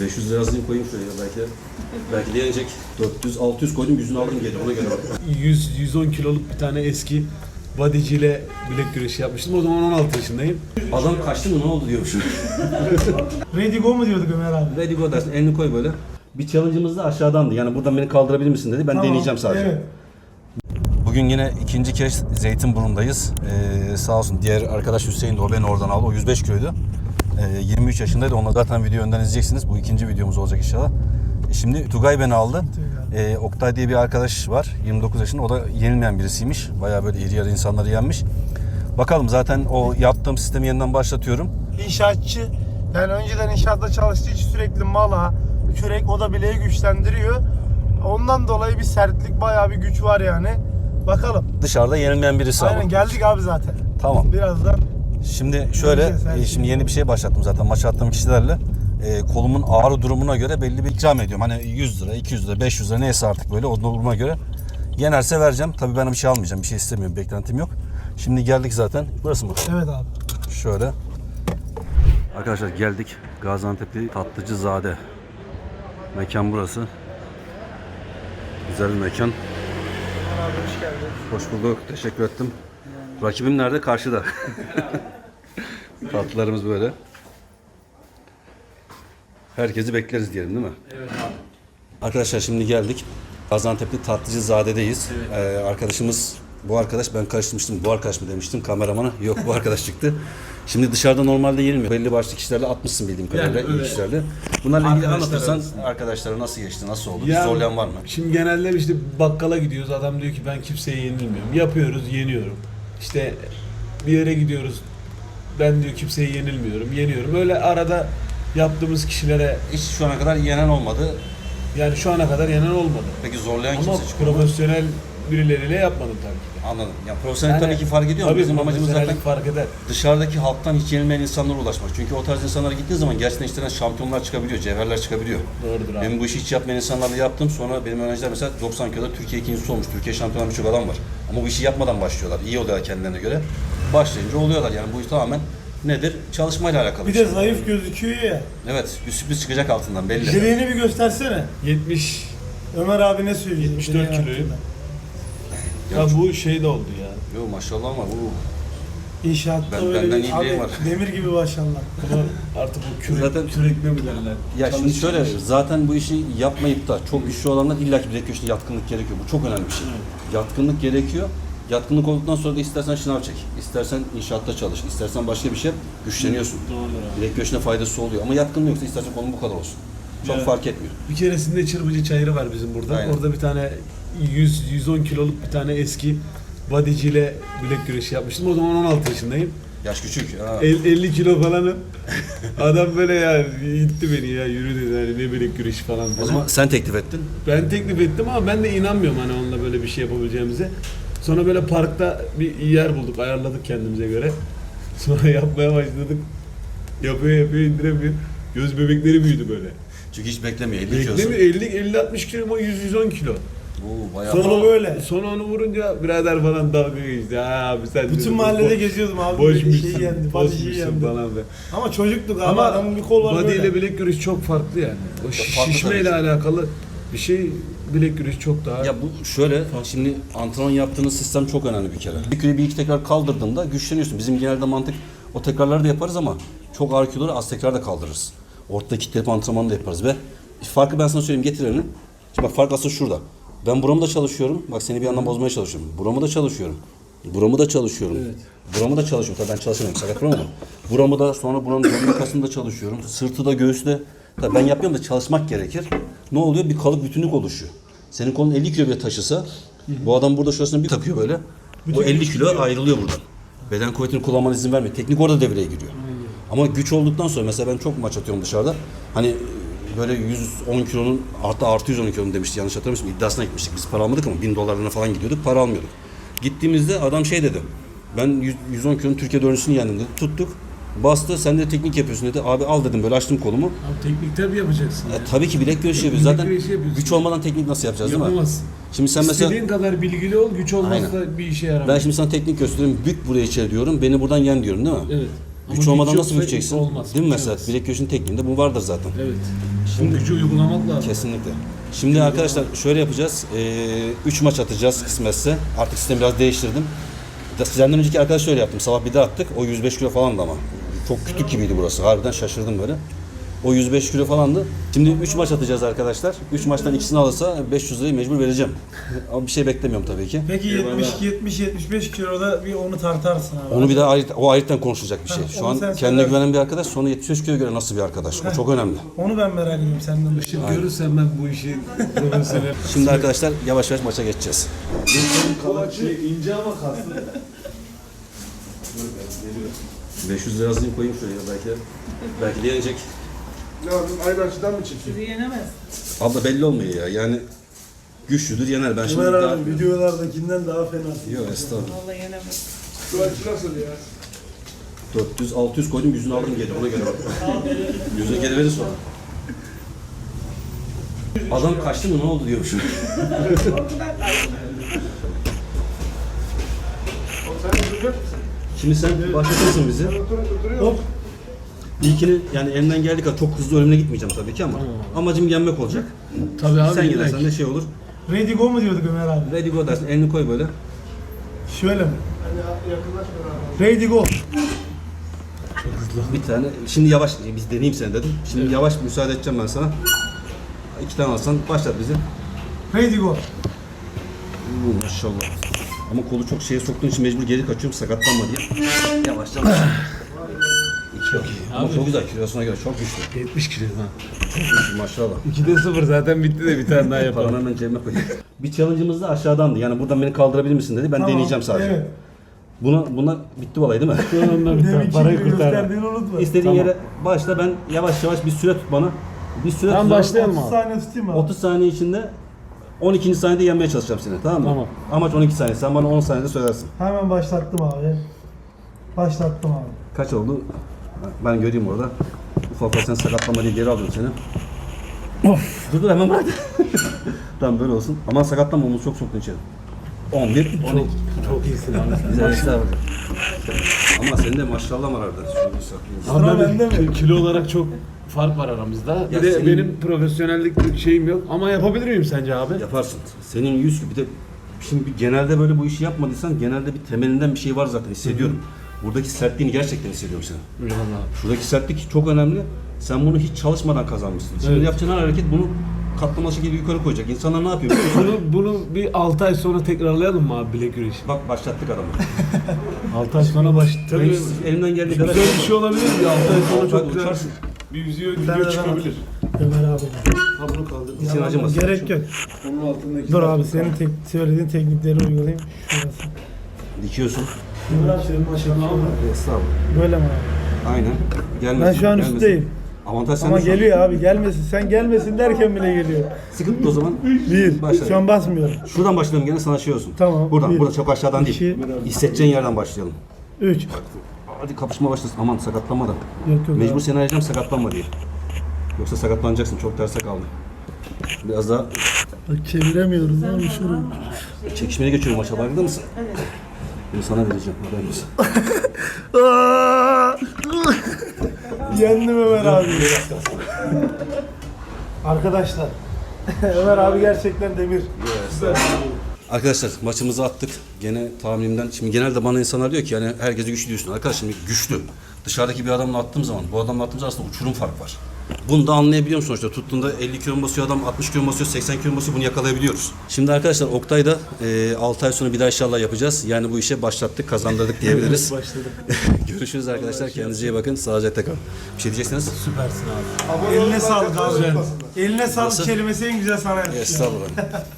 500 lira yazayım koyayım şuraya belki belki de yenecek. 400 600 koydum yüzünü aldım geri ona göre bak. 100 110 kiloluk bir tane eski bodyciyle bilek güreşi yapmıştım. O zaman 16 yaşındayım. Adam kaçtı mı ne oldu diyormuşum. Ready go mu diyorduk Ömer abi? Ready go dersin elini koy böyle. Bir challenge'ımız da aşağıdandı. Yani buradan beni kaldırabilir misin dedi. Ben Tamam, deneyeceğim sadece. Evet. Bugün yine ikinci kez Zeytinburnu'ndayız. Ee, sağ olsun diğer arkadaş Hüseyin de o beni oradan aldı. O 105 kiloydu. Ee, 23 yaşındaydı. Onu zaten video önden izleyeceksiniz. Bu ikinci videomuz olacak inşallah. E, Şimdi Tugay beni aldı. Ee, Oktay diye bir arkadaş var. 29 yaşında. O da yenilmeyen birisiymiş. Bayağı böyle iri yarı insanları yenmiş. Bakalım zaten o yaptığım sistemi yeniden başlatıyorum. İnşaatçı yani önceden inşaatta çalıştığı için sürekli mala, kürek o da bileği güçlendiriyor. Ondan dolayı bir sertlik bayağı bir güç var yani. Bakalım. Dışarıda yenilmeyen birisi ama. Aynen geldik abi zaten. Tamam. Birazdan Şimdi şöyle, e, şimdi yeni bir şey başlattım zaten maç attığım kişilerle. E, kolumun ağrı durumuna göre belli bir ikram ediyorum. Hani 100 lira, 200 lira, 500 lira neyse artık böyle o duruma göre. Yenerse vereceğim. Tabii ben bir şey almayacağım. Bir şey istemiyorum. Beklentim yok. Şimdi geldik zaten. Burası mı? evet abi. Şöyle. Arkadaşlar geldik. Gaziantep'li Tatlıcızade. Mekan burası. Güzel bir mekan. Hoş bulduk. Teşekkür ettim. Rakibim nerede? Karşıda. Tatlılarımız böyle. Herkesi bekleriz diyelim değil mi? Evet abi. Arkadaşlar şimdi geldik. Gaziantep'li Tatlıcızade'deyiz. Ee, arkadaşımız bu arkadaş ben karıştırmıştım. Bu arkadaş mı demiştim kameramana. Yok bu arkadaş çıktı. Şimdi dışarıda normalde yenilmiyor. Belli başlı kişilerle atmışsın bildiğim kadarıyla. Yani iyi kişilerle. Bunlarla ilgili anlatırsan arasında. arkadaşlara nasıl geçti, nasıl oldu? Ya, Bir zorlayan var mı? Şimdi genelde işte bakkala gidiyoruz. Adam diyor ki ben kimseye yenilmiyorum. Yapıyoruz, yeniyorum. İşte bir yere gidiyoruz. Ben diyor kimseye yenilmiyorum, yeniyorum. Öyle arada yaptığımız kişilere Hiç şu ana kadar yenen olmadı. yani şu ana kadar yenen olmadı. Peki zorlayan Ama kimse çıkıyor mu? profesyonel birileriyle yapmadım tabii ki de. Anladım. Yani profesyonel Yani tabii ki fark ediyor ama tabii bizim amacımız zaten profesyonellik fark eder. dışarıdaki halktan hiç yenilmeyen insanlara ulaşmak. Çünkü o tarz insanlara gittiği zaman gerçekten işlerinden şampiyonlar çıkabiliyor, cevherler çıkabiliyor. Doğrudur abi. Benim bu işi hiç yapmayan insanlarla yaptım. Sonra benim öğrenciler mesela 90 kiloda Türkiye ikincisi olmuş. Türkiye şampiyonu birçok adam var. Ama bu işi yapmadan başlıyorlar. İyi oluyorlar kendilerine göre. Başlayınca oluyorlar. Yani bu iş tamamen nedir? Çalışmayla alakalı. Bir şey. de zayıf gözüküyor ya. Evet, bir sürpriz çıkacak altından belli. Bileğini bir göstersene. 70 Ömer abi ne söylüyor? 74 bileğin kiloyum. hakkında? Ya bu şey de oldu ya. Yo maşallah ama bu İnşaatta Ben- öyle benden abi, var. demir gibi maşallah. Artık bu kürek, Zaten- kürekme mi derler? Ya şimdi Çalış- şöyle zaten bu işi yapmayıp da çok güçlü olanlar illa ki bilek köşede yatkınlık gerekiyor. Bu çok önemli bir şey. Yatkınlık gerekiyor. Yatkınlık olduktan sonra da istersen şınav çek, istersen inşaatta çalış, istersen başka bir şey yap, güçleniyorsun. Doğrudur abi. Bilek göğsüne faydası oluyor. Ama yatkınlığı yoksa istersen kolun bu kadar olsun. Çok Ya. fark etmiyor. Bir keresinde Çırpıcı Çayırı var bizim burada. Aynen. Orada bir tane 100 110 kiloluk bir tane eski bodyciyle bilek güreşi yapmıştım. O zaman 16 yaşındayım. Yaş küçük. Ha. El- 50 kilo falanım. Adam böyle ya itti beni ya yürü dedi hani ne bilek güreşi falan. O zaman sen teklif ettin. Ben teklif ettim ama ben de inanmıyorum hani onunla böyle bir şey yapabileceğimize. Sonra böyle parkta bir yer bulduk, ayarladık kendimize göre. Sonra yapmaya başladık. Yapıyor yapıyor indiremiyor. Göz bebekleri büyüdü böyle. Çünkü hiç beklemiyor. 50 kilosu. Beklemiyor 50 50 60 kilo ama 100 110 kilo. Oo, bayağı. Sonra böyle. Sonra onu vurunca birader falan dalga geçti. Ha abi sen dedi, Bütün mahallede geziyordum abi. boşmuşsun, Şeyi yendi, bodyciyi boşmuşsun yendi. falan be. Ama çocuktuk abi. Ama adamın bir kol var body böyle. ile bilek güreşi çok farklı yani. O farklı şişmeyle tabii. alakalı bir şey bilek güreşi çok daha Ya bu şöyle, şimdi antrenman yaptığınız sistem çok önemli bir kere. Bir kiloyu bir iki tekrar kaldırdığında güçleniyorsun. Bizim genelde mantık o tekrarları da yaparız ama çok ağır kiloları az tekrar da kaldırırız. Ortada kitlelip antrenmanı da yaparız ve farkı ben sana söyleyeyim getir elini. Şimdi bak fark aslında şurada. Ben buramı da çalışıyorum. Bak seni bir yandan bozmaya çalışıyorum. Buramı da çalışıyorum. Buramı da çalışıyorum. Buramı da çalışıyorum. Tabii ben çalışamıyorum. Sakat ama. Buramı da sonra buranın dönme kasını da çalışıyorum. Sırtı da göğsü de. Tabii ben yapıyorum da çalışmak gerekir. Ne oluyor? Bir kalıp bütünlük oluşuyor. Senin kolun 50 kilo bile taşısa bu adam burada şurasına bir takıyor böyle. Bu 50 kilo ayrılıyor buradan. Beden kuvvetini kullanmana izin vermiyor. Teknik orada devreye giriyor. Ama güç olduktan sonra mesela ben çok maç atıyorum dışarıda. Hani böyle 110 kilonun artı artı 110 kilonun demişti yanlış hatırlamıyorsam iddiasına gitmiştik. Biz para almadık ama 1000 dolarlarına falan gidiyorduk para almıyorduk. Gittiğimizde adam şey dedi. Ben 100 110 kilonun Türkiye dördüncüsünü yendim dedi. Tuttuk. Bastı sen de teknik yapıyorsun dedi. Abi al dedim böyle açtım kolumu. Abi teknik tabii yapacaksın. E, yani. tabii ki bilek güreşi yapıyoruz. Zaten güç olmadan teknik nasıl yapacağız değil mi? Yapamazsın. Şimdi sen mesela İstediğin kadar bilgili ol, güç olmazsa Aynen. bir işe yaramaz. ben şimdi sana teknik gösteriyorum. Bük buraya içeri diyorum. Beni buradan yen diyorum değil mi? Evet. Güç güç olmadan nasıl büyüteceksin? olmaz, Değil mi mesela? olmaz. Bilek göğsünün tekniğinde bu vardır zaten. Evet. Şimdi gücü uygulamak lazım. Kesinlikle. Şimdi arkadaşlar şöyle yapacağız. 3 maç atacağız kısmetse. Artık sistemi biraz değiştirdim. Da- Sizden önceki arkadaş şöyle yaptım. Sabah bir de attık. O 105 kilo falandı ama. Çok küçük gibiydi burası. Harbiden şaşırdım böyle. O 105 kilo falandı. Şimdi 3 maç atacağız arkadaşlar. 3 maçtan ikisini alırsa 500 lirayı mecbur vereceğim. Ama bir şey beklemiyorum tabii ki. Peki 70 70 75 kiloda bir onu tartarsın abi. Onu bir daha ayrı, o ayrıca konuşulacak bir şey. Ha, Şu onu an sen kendine söylersin. güvenen bir arkadaş sonra 75 kilo göre nasıl bir arkadaş? O çok önemli. Onu ben merak ediyorum senden. Şimdi görürsen ben bu işi profesyonel. Şimdi arkadaşlar yavaş yavaş maça geçeceğiz. Kolaçı ince ama kaslı. 500 lira yazayım koyayım şuraya belki belki de yenecek. Ne yapayım? Aynı açıdan mı çekeyim? Sizi yenemez. Abla belli olmuyor ya yani güçlüdür yener ben şimdi Ömer daha... abi videolardakinden daha fena. Yok estağfurullah. Vallahi yenemez. Şu açı nasıl ya? 400 600 koydum yüzünü aldım geri ona göre bak. Yüzüne geri verir sonra. Adam kaçtı mı ne oldu diyormuşum. Sen duracak mısın? Şimdi sen başlatırsın bizi. Hop. İlkini yani elimden geldiği kadar çok hızlı ölümüne gitmeyeceğim tabii ki ama amacım yenmek olacak. Tabii abi. sen yenersen de şey olur. Ready go mu diyorduk Ömer abi? Ready go dersin elini koy böyle. Şöyle mi? Ready go. Bir tane. Şimdi yavaş biz deneyeyim seni dedim. Şimdi yavaş müsaade edeceğim ben sana. İki tane alsan başlat bizi. Ready go. Oo, maşallah. Ama kolu çok şeye soktuğun için mecbur geri kaçıyorum sakatlanma diye. Yavaşça İki yok. Ama çok güzel kilosuna göre çok güçlü. 70 kilo ha. Güçlü maşallah. 2'de 0 zaten bitti de bir tane daha yapalım. Paranı hemen cebime koyayım. Bir challenge'ımız da aşağıdandı. Yani buradan beni kaldırabilir misin dedi. Ben Tamam, deneyeceğim sadece. Evet. Buna buna bitti olay değil mi? Ondan bir tane Deminki parayı gibi kurtar. gösterdiğini unutma. İstediğin yere başla ben yavaş yavaş bir süre tut bana. Bir süre Tamam, tutalım. başlayalım. 30 saniye tutayım abi. 30 saniye içinde 12. saniyede yenmeye çalışacağım seni tamam mı? Tamam. Amaç 12 saniye. Sen bana 10 saniyede söylersin. Hemen başlattım abi. Başlattım abi. Kaç oldu? Ben göreyim orada. Ufak ufak sen sakatlanma diye geri alıyorum seni. Of. Dur dur hemen bırak. tamam böyle olsun. Aman sakatlanma omuz çok soktun içeri. 11, 12. Çok iyisin abi. Güzel estağfurullah. Ama senin de maşallah var arada. Şunu bir Sıra bende mi? kilo olarak çok fark var aramızda. Bir Ya de senin- benim profesyonellik şeyim yok. Ama yapabilir miyim sence abi? Yaparsın. Senin yüz gibi de şimdi bir- genelde böyle bu işi yapmadıysan genelde bir temelinden bir şey var zaten hissediyorum. Buradaki sertliğini gerçekten hissediyorum senin. Eyvallah. Şuradaki sertlik çok önemli. Sen bunu hiç çalışmadan kazanmışsın. Şimdi Evet. yapacağın her hareket bunu katlama şekilde yukarı koyacak. İnsanlar ne yapıyor? biliyor musun? Bunu, bunu bir 6 ay sonra tekrarlayalım mı abi bilek güreşi? Bak başlattık adamı. 6 ay sonra baş... Tabii Benim elimden geldiği kadar. güzel bir şey olabilir mi? 6 ay sonra çok güzel uçarsın. bir video, video de çıkabilir. Ömer abi. Ha bunu kaldır. İçin acımasın. Gerek yok. Onun altındaki... Dur abi senin tek, söylediğin teknikleri uygulayayım. Şurası. Dikiyorsun. Maşallah ama. Estağfurullah. Böyle mi abi? Aynen. Gelmesin. Ben şu an gelmesin. üstteyim. Avantaj sende Ama şu an. geliyor abi gelmesin. Sen gelmesin derken bile geliyor. Sıkıntı o zaman. Bir. Başla. Şu an basmıyorum. Şuradan başlayalım gene sana şey olsun. Tamam. Buradan, Bir, burada çok aşağıdan değil. iki, Hissedeceğin yerden başlayalım. Üç. Hadi kapışma başlasın. Aman sakatlanma da. Yok yok. Mecbur abi. seni arayacağım sakatlanma diye. Yoksa sakatlanacaksın. Çok terse kaldı. Biraz daha Bak çeviremiyoruz abi şunu. çekişmeye geçiyorum maça. Farkında mısın? Evet. Bunu sana vereceğim. Haberin olsun. Yendim Ömer abi. Arkadaşlar. Ömer abi gerçekten demir. Arkadaşlar maçımızı attık. Gene tahminimden. Şimdi genelde bana insanlar diyor ki yani herkese güçlü diyorsun. Arkadaş şimdi güçlü. Dışarıdaki bir adamla attığım zaman bu adamla attığımız arasında uçurum fark var. Bunu da anlayabiliyorum sonuçta. Tuttuğunda 50 kilo basıyor adam, 60 kilo basıyor, 80 kilo basıyor bunu yakalayabiliyoruz. Şimdi arkadaşlar Oktay'da e, 6 ay sonra bir daha inşallah yapacağız. Yani bu işe başlattık, kazandırdık diyebiliriz. Başladık. Görüşürüz arkadaşlar. Kendinize iyi bakın. Sağlıcakla kalın. Bir şey diyeceksiniz? Süpersin abi. Eline sağlık abi. Eline sağlık kelimesi en güzel sana yakışıyor. Estağfurullah.